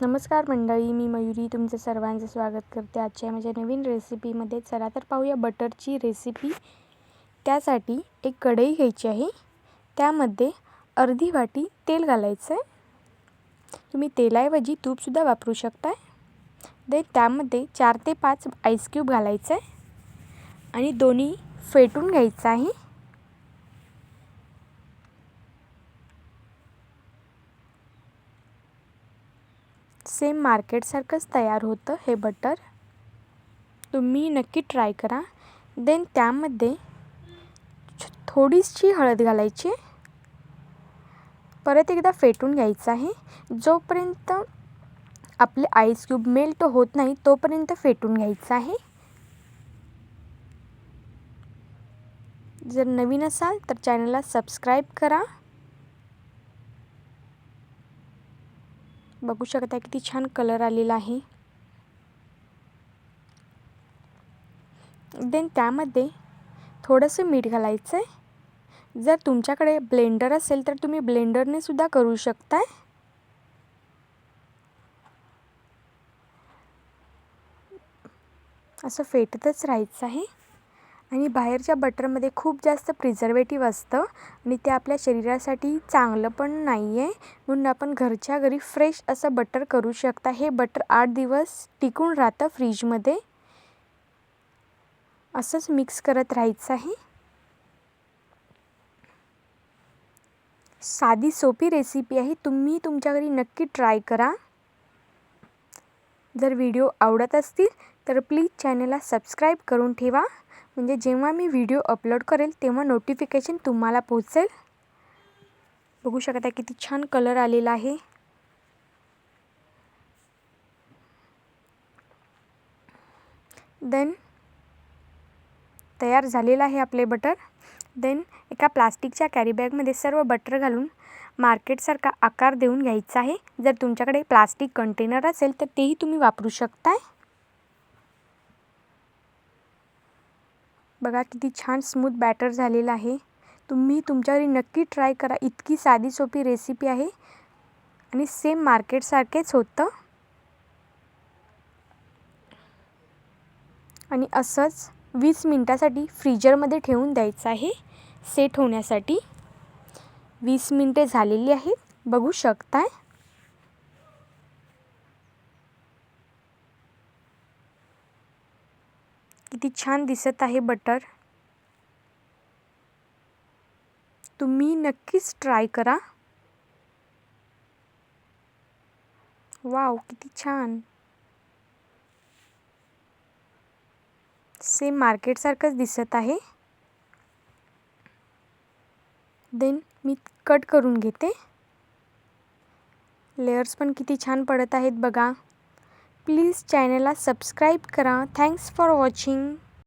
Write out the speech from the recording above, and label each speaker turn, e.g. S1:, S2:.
S1: नमस्कार मंडळी मी मयुरी तुमचं सर्वांचं स्वागत करते आजच्या माझ्या नवीन रेसिपीमध्ये चला तर पाहूया बटरची रेसिपी त्यासाठी एक कढई घ्यायची आहे. त्यामध्ये अर्धी वाटी तेल घालायचं आहे तुम्ही तेलाऐवजी तूपसुद्धा वापरू शकताय. दे त्यामध्ये चार ते पाच आईस क्यूब घालायचं आहे आणि दोन्ही फेटून घ्यायचं आहे. सेम मार्केटसारखंच तयार होतं हे बटर. तुम्ही नक्की ट्राय करा. देन त्यामध्ये थोडीशी हळद घालायची. परत एकदा फेटून घ्यायचं आहे. जोपर्यंत आपले आईस क्यूब मेल्ट होत नाही तोपर्यंत फेटून घ्यायचं आहे. जर नवीन असाल तर चॅनलला सबस्क्राईब करा. बघू शकता किती छान कलर आलेला आहे. देन त्यामध्ये थोडंसं मीठ घालायचं आहे जर तुमच्याकडे ब्लेंडर असेल तर तुम्ही ब्लेंडरने सुद्धा करू शकताय. असं फेटतच राहायचं आहे. आणि बाहेरच्या बटरमध्ये खूप जास्त प्रिझर्वेटिव्ह असतं. आणि ते आपल्या शरीरासाठी चांगलं पण नाही आहे म्हणून आपण घरच्या घरी फ्रेश असं बटर करू शकता. हे बटर आठ दिवस टिकून राहतं फ्रीजमध्ये. असंच मिक्स करत राहायचं आहे. साधी सोपी रेसिपी आहे. तुम्ही तुमच्या घरी नक्की ट्राय करा. जर व्हिडिओ आवडत असतील तर प्लीज चॅनलला सबस्क्राईब करून ठेवा. म्हणजे जेव्हा मी व्हिडिओ अपलोड करेल तेव्हा नोटिफिकेशन तुम्हाला पोहोचेल. बघू शकता किती छान कलर आलेला आहे. देन तयार झालेलं आहे आपले बटर देन एका प्लास्टिकच्या कॅरीबॅगमध्ये सर्व बटर घालून मार्केटसारखा आकार देऊन घ्यायचा आहे. जर तुमच्याकडे प्लास्टिक कंटेनर असेल तर तेही तुम्ही वापरू शकताय. बघा किती छान स्मूथ बॅटर झालेलं आहे. तुम्ही तुमच्या घरी नक्की ट्राय करा. इतकी साधी सोपी रेसिपी आहे. आणि सेम मार्केटसारखेच होतं. आणि असंच वीस मिनटासाठी फ्रीजरमध्ये ठेवून द्यायचं आहे. सेट होण्यासाठी. वीस मिनटे झालेली आहेत. बघू शकताय. किती छान दिसत आहे बटर. तुम्ही नक्कीच ट्राय करा. वाव किती छान. सेम मार्केटसारखंच दिसत आहे. देन मी कट करून घेते. लेयर्स पण किती छान पडत आहेत बघा. प्लीज चॅनलला सबस्क्राईब करा. Thanks for watching.